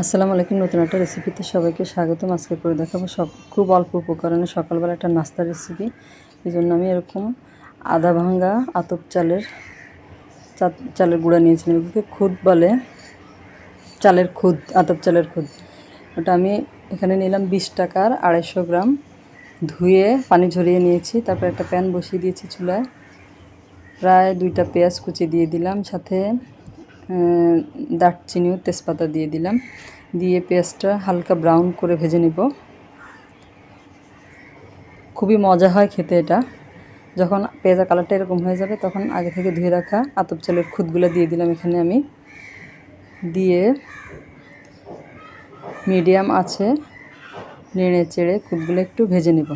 আসসালামু আলাইকুম, নতুন একটা রেসিপিতে সবাইকে স্বাগতম। আজকে করে দেখাবো সব খুব অল্প উপকরণে সকালবেলা একটা নাস্তার রেসিপি এই জন্য আমি এরকম আদা ভাঙ্গা, আতপ চালের চালের গুঁড়া নিয়েছিলাম এগুলোকে খুদ বলে, চালের খুদ, আতপ চালের খুদ। ওটা আমি এখানে নিলাম বিশ টাকার আড়াইশো গ্রাম। ধুয়ে পানি ঝরিয়ে নিয়েছি, তারপর একটা প্যান বসিয়ে দিয়েছি চুলায়। প্রায় দুইটা পেঁয়াজ কুচি দিয়ে দিলাম, সাথে দারচিনি তেজপাতা দিয়ে দিলাম। দিয়ে পেঁয়াজটা হালকা ব্রাউন করে ভেজে নেব। খুবই মজা হয় খেতে এটা। যখন পেঁয়াজা কালারটা এরকম হয়ে যাবে, তখন আগে থেকে ধুয়ে রাখা আতপ চালের খুদগুলো দিয়ে দিলাম এখানে আমি। দিয়ে মিডিয়াম আছে নেড়ে চেড়ে খুদগুলো একটু ভেজে নেব।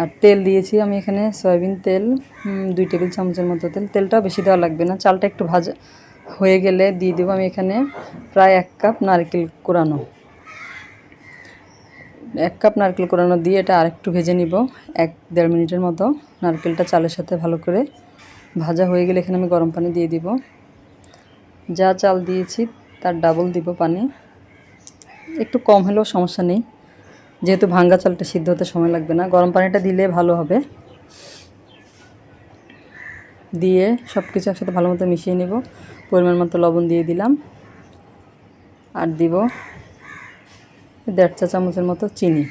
আর তেল দিয়েছি আমি এখানে সয়াবিন তেল দুই টেবিল চামচের মতো তেল। তেলটা বেশি দেওয়া লাগবে না, চালটা একটু ভাজা হয়ে গেলে দিয়ে দেবো আমি এখানে প্রায় এক কাপ নারকেল কোরানো। এক কাপ নারকেল কোরানো দিয়ে এটা আরেকটু ভেজে নিব, এক দেড় মিনিটের মতো। নারকেলটা চালের সাথে ভালো করে ভাজা হয়ে গেলে এখানে আমি গরম পানি দিয়ে দিব। যা চাল দিয়েছি তার ডাবল দিব পানি। একটু কম হলেও সমস্যা নেই। যেহেতু ভাঙ্গা চালটা সিদ্ধ হতে সময় লাগবে না, গরম পানিটা দিলে ভালো হবে। দিয়ে সব কিছু একসাথে ভালো মতো মিশিয়ে নেব। পরিমাণ মতো লবণ দিয়ে দিলাম। আর দিব দেড় চা চামচের মতো চিনি।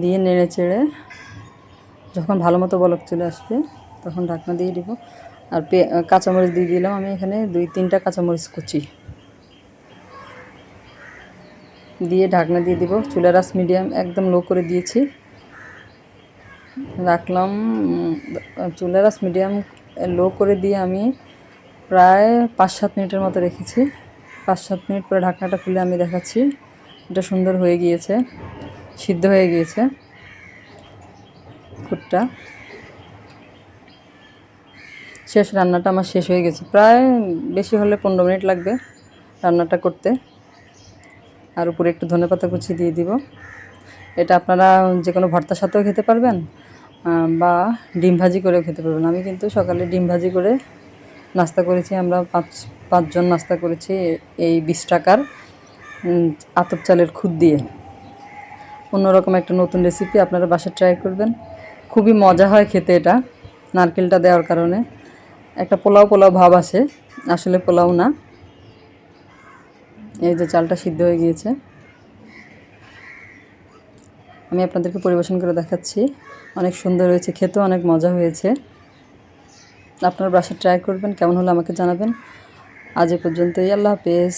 দিয়ে নেড়ে চেড়ে যখন ভালো মতো বলক চলে আসবে, তখন ঢাকনা দিয়ে দিব। আর পে কাঁচামরিচ দিয়ে দিলাম। আমি এখানে দুই তিনটা কাঁচামরিচ কুচি। দিয়ে ঢাকনা দিয়ে দিব। চুলার আঁচ মিডিয়াম একদম লো করে দিয়েছি। রাখলাম চুলার আঁচ মিডিয়াম লো করে দিয়ে আমি প্রায় পাঁচ সাত মিনিটের মতো রেখেছি। পাঁচ সাত মিনিট পরে ঢাকনাটা খুলে আমি দেখাচ্ছি। এটা সুন্দর হয়ে গিয়েছে, সিদ্ধ হয়ে গিয়েছে খুঁটটা শেষ রান্নাটা আমার শেষ হয়ে গেছে। প্রায় বেশি হলে পনেরো মিনিট লাগবে রান্নাটা করতে। আর উপরে একটু ধনেপাতা কুচি দিয়ে দিব। এটা আপনারা যে কোনো ভর্তার সাথেও খেতে পারবেন বা ডিম ভাজি করেও খেতে পারবেন। আমি কিন্তু সকালে ডিম ভাজি করে নাস্তা করেছি, আমরা পাঁচ, পাঁচজন নাস্তা করেছি এই বিশ টাকার আতপ চালের খুদ দিয়ে। অন্যরকম একটা নতুন রেসিপি আপনারা বাসায় ট্রাই করবেন। খুবই মজা হয় খেতে এটা, নারকেলটা দেওয়ার কারণে। একটা পোলাও পোলাও ভাব আসে, আসলে পোলাও না। এই যে চালটা সিদ্ধ হয়ে গিয়েছে। আমি আপনাদেরকে পরিবেশন করে দেখাচ্ছি। অনেক সুন্দর হয়েছে, খেতেও অনেক মজা হয়েছে। আপনারা বাসা ট্রাই করবেন, কেমন হলো আমাকে জানাবেন। আজ এ পর্যন্তই, আল্লাহ হাফেজ।